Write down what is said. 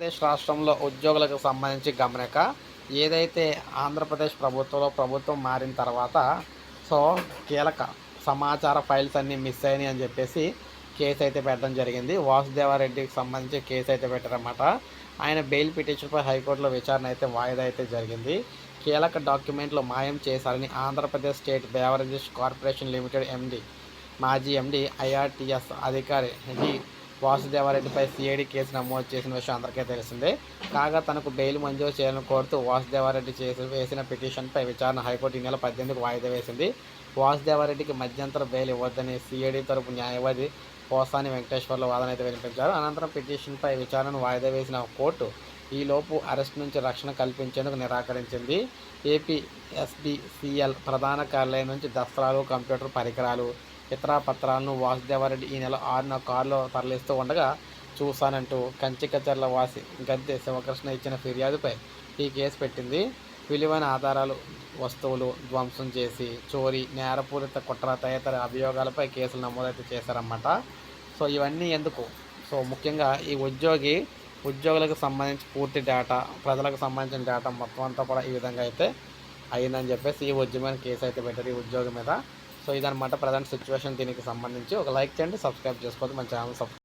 ఆంధ్రప్రదేశ్ రాష్ట్రంలో ఉద్యోగులకు సంబంధించి గమనిక ఏదైతే ఆంధ్రప్రదేశ్ ప్రభుత్వంలో ప్రభుత్వం మారిన తర్వాత సో కీలక సమాచార ఫైల్స్ అన్నీ మిస్ అయినాయి అని చెప్పేసి కేసు అయితే పెట్టడం జరిగింది. వాసుదేవారెడ్డికి సంబంధించి కేసు అయితే పెట్టారన్నమాట. ఆయన బెయిల్ పిటిషన్పై హైకోర్టులో విచారణ అయితే వాయిదా అయితే జరిగింది. కీలక డాక్యుమెంట్లు మాయం చేశారని Andhra Pradesh state beverages corporation limited MD మాజీ ఎండి ఐఆర్టీఎస్ అధికారి డి వాసుదేవారెడ్డిపై సిఐడి కేసు నమోదు చేసిన విషయం అందరికీ తెలిసిందే. కాగా తనకు బెయిల్ మంజూరు చేయాలని కోరుతూ వాసుదేవారెడ్డి చేసి వేసిన పిటిషన్పై విచారణ హైకోర్టు ఈ నెల పద్దెనిమిదికి వాయిదా వేసింది. వాసుదేవారెడ్డికి మధ్యంతర బెయిల్ ఇవ్వద్దని సిఐడి తరపు న్యాయవాది పోసాని వెంకటేశ్వర్ల వాదన అయితే వినిపించారు. అనంతరం పిటిషన్పై విచారణను వాయిదా వేసిన కోర్టు ఈలోపు అరెస్ట్ నుంచి రక్షణ కల్పించేందుకు నిరాకరించింది. ఏపీ ఎస్బిసిఎల్ ప్రధాన కార్యాలయం నుంచి దస్త్రాలు కంప్యూటర్ పరికరాలు ఇతర పత్రాలను వాసుదేవారెడ్డి ఈ నెల ఆరున కారులో తరలిస్తూ ఉండగా చూశానంటూ కంచికచర్ల వాసి గద్దె శివకృష్ణ ఇచ్చిన ఫిర్యాదుపై ఈ కేసు పెట్టింది. విలువైన ఆధారాలు వస్తువులు ధ్వంసం చేసి చోరీ నేరపూరిత కుట్ర తదితర అభియోగాలపై కేసులు నమోదైతే చేశారన్నమాట. సో ఇవన్నీ ఎందుకు? సో ముఖ్యంగా ఈ ఉద్యోగి ఉద్యోగులకు సంబంధించి పూర్తి డేటా ప్రజలకు సంబంధించిన డేటా మొత్తం అంతా కూడా ఈ విధంగా అయితే అయిందని చెప్పేసి ఈ ఉద్యమైన కేసు అయితే పెట్టారు ఈ ఉద్యోగి మీద. సో ఇదనమాట ప్రజెంట్ సిచ్యువేషన్ దీనికి సంబంధించి. ఒక లైక్ చేయండి సబ్స్క్రైబ్ చేసుకోండి మన ఛానల్ సబ్స్క్రైబ్